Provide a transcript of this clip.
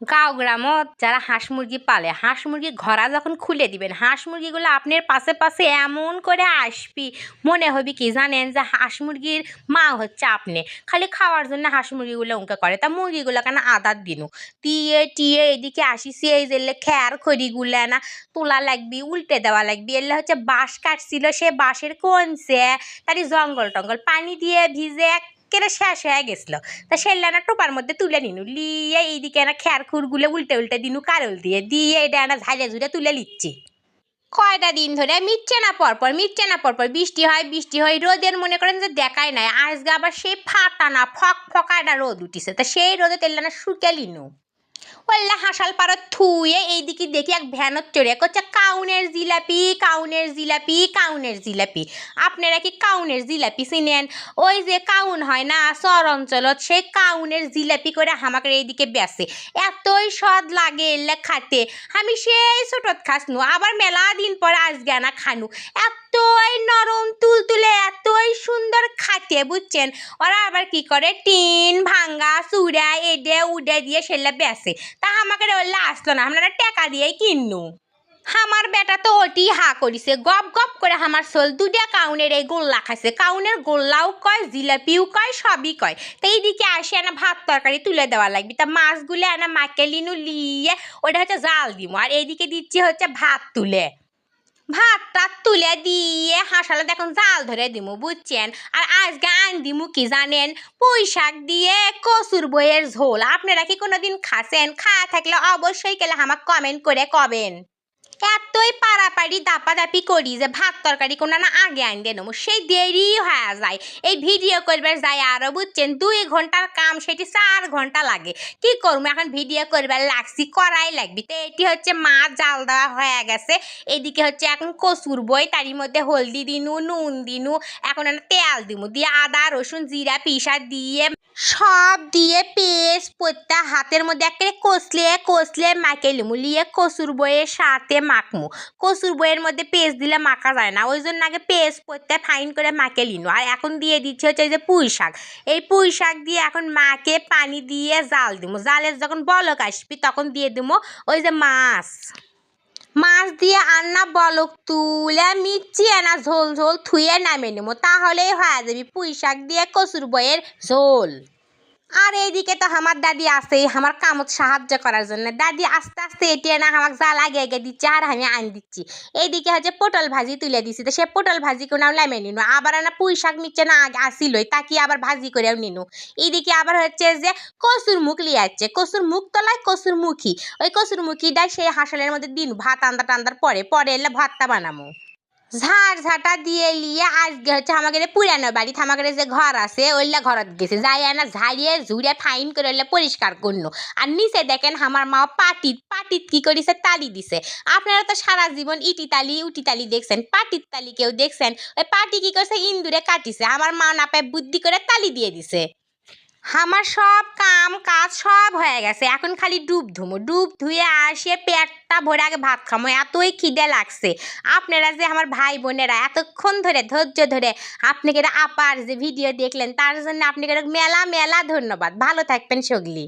গাঁও গ্রামত যারা হাঁস মুরগি পালে, হাঁস মুরগি ঘরা যখন খুলে দিবেন, হাঁস মুরগিগুলো আপনার পাশে পাশে এমন করে আসবি, মনে হবে কি জানেন যে হাঁস মুরগির মা হচ্ছে আপনি। খালি খাওয়ার জন্য হাঁস মুরগিগুলো উঁকে করে। তা মুরগিগুলো কেন আদার দিনু? দিয়ে টিয়ে এদিকে আসিছি এই যে খ্যার খড়িগুলো না তোলা লাগবি, উল্টে দেওয়া লাগবি, এলে হচ্ছে বাঁশ কাটছিল সে বাঁশের কোনছে তারই জঙ্গল টঙ্গল, পানি দিয়ে ভিজে একেবারে শেষ হয়ে গেছিল। তা সেল্লানা টোপার মধ্যে তুলে নিনু। লিয়ে এইদিকে না খ্যার খুরগুলো উল্টে উল্টে দিনু কারল দিয়ে। দিয়ে এটা না ঝাইলে ঝুড়ে তুলে লিচ্ছি কয়টা দিন ধরে মিটছে না পরপর, মিটছে না পরপর। বৃষ্টি হয় বৃষ্টি হয়, রোদের মনে করেন যে দেখাই নাই। আজকে আবার সেই ফাটানা ফক ফকাটা রোদ উঠিছে। তা সেই রোদে তেল্লানা শুকে লিনু ওল্লা হাসাল পারত থুয়ে এইদিকে দেখি এক ভ্যানত চড়ে করছে কাউনের জিলাপি কাউনের জিলাপি কাউনের জিলাপি। আপনারা কি কাউনের জিলাপি চিনেন? ওই যে কাউন হয় না শহর অঞ্চলত সেই কাউনের জিলাপি করে আমাকে এইদিকে বেসে এতই স্বাদ লাগে এলে খাতে আমি সেই ছোটত খাসনু, আবার মেলা দিন পর আজকে না খানু। এতই নরম তুলতুলে, এতই সুন্দর খাতে বুঝছেন? ওরা আবার কি করে? টিন ভাঙ্গা, চুড়া, এডে, উডে দিয়ে সেলে বেসে তা আমাকে বললে আসলো না, আমরা টাকা দিয়ে কিনু আমার বেটা তো ওটি হা করিছে, গপ গপ করে আমার সোল দুটা কাউনের এই গোল্লা খাইছে, কাউনের গোল্লাও কয়, জিলাপিও কয়, সবই কয়। তো এইদিকে আসে আনা ভাত তরকারি তুলে দেওয়া লাগবে, তা মাছগুলো আনা মাকে লিনু লিয়ে ওটা হচ্ছে জাল দিব আর এইদিকে দিচ্ছি হচ্ছে ভাত তুলে। ভাতটা তুলে দিয়ে হাঁসালে দেখুন জাল ধরে দিমু, বুঝছেন? আর আজকে আন দিমু কি জানেন? পুঁই দিয়ে কচুর বইয়ের ঝোল। আপনারা কি কোনোদিন খাসেন খা থাকলে অবশ্যই গেলে আমাকে কমেন্ট করে কবেন। এতই পাড়াপাড়ি দাপাদাপি করি যে ভাত তরকারি কোনো না আগে আন দিয়ে নেব। সেই দেরি হয়ে যায়। এই ভিডিও করবার যায় আরও বুঝছেন? দুই ঘণ্টার কাম, সেটি চার ঘণ্টা লাগে। কি করব? এখন ভিডিও করবার লাগছি, করাই লাগবি। তো এটি হচ্ছে মাছ জাল দেওয়া হয়ে গেছে। এদিকে হচ্ছে এখন কচুর বই, তারই মধ্যে হলদি দিনু, নুন দিনু, এখন তেল দিমু। দিয়ে আদা, রসুন, জিরা, পিসা দিয়ে সব দিয়ে পেস্ট প্রত্যেক হাতের মধ্যে একেবারে কষলে কষলে মাকে লিমু লিয়ে কচুর বইয়ের সাথে মাখমু। কচুর বইয়ের মধ্যে পেস্ট দিলে মাখা যায় না। ওই জন্য আগে পেস্ট প্রত্যেক ফাইন করে মাকে লিনু আর এখন দিয়ে দিচ্ছে হচ্ছে যে পুঁই শাক। এই পুঁই শাক দিয়ে এখন মাকে পানি দিয়ে জাল দিমু। জালের যখন বলক আসবি তখন দিয়ে দিমু ওই যে মাছ। মাছ দিয়ে আন্না বলক, তুলে মিচ্ছি এনা ঝোল ঝোল থুয়ে নামে। নেব তাহলেই হয়ে যাবি পুঁই শাক দিয়ে কচুর বইয়ের ঝোল। আর এইদিকে তো আমার দাদি আছে আমার কামত সাহায্য করার জন্য। দাদি আস্তে আস্তে এটি না আমাকে জাল আগে আগে দিচ্ছে, আর আমি আন দিচ্ছি। এইদিকে হচ্ছে পটল ভাজি তুলে দিছি, তো সে পটল ভাজি কোনাও লামে নিনু, আবার না পুঁই শাক নিচ্ছে না আগে আসিলই তাকে আবার ভাজি করেও নিনু। এইদিকে আবার হচ্ছে যে কসুর মুখ লিয়ে যাচ্ছে কসুর মুখ তলায় কসুর মুখী। ওই কসুর মুখিটা সেই হাঁসালের মধ্যে দিন, ভাত আন্দা টান্দার পরে পরে এলে ভাতটা বানামো। ঝাড় ঝাঁটা দিয়ে লিয়ে আজকে হচ্ছে আমাদের পুরানো বাড়ি আমাদের যে ঘর আছে, ওইলা ঘরত গেছে। যাই না ঝাড়িয়ে ঝুড়ে ফাইন করে ওইলা পরিষ্কার করল। আর নিচে দেখেন আমার মা পাটিত পাটিত কি করিছে, তালি দিছে। আপনারা তো সারা জীবন ইটি তালি, উটি তালি দেখছেন পাটির তালি কেউ দেখছেন, ওই পাটি কি করছে, ইন্দুরে কাটিছে। আমার মা না পায় বুদ্ধি করে তালি দিয়ে দিছে। আমার সব কাম, কাজ সব হয়ে গেছে। এখন খালি ডুব ধুমো। ডুব ধুয়ে আসে, পেটটা ভরে আগে ভাত খামো। এতই খিদে লাগছে। আপনারা যে আমার ভাই বোনেরা, এতক্ষণ ধরে, ধৈর্য ধরে আপনাকে আপার যে ভিডিও দেখলেন, তার জন্য আপনাকে মেলা মেলা ধন্যবাদ। ভালো থাকবেন, সগলি।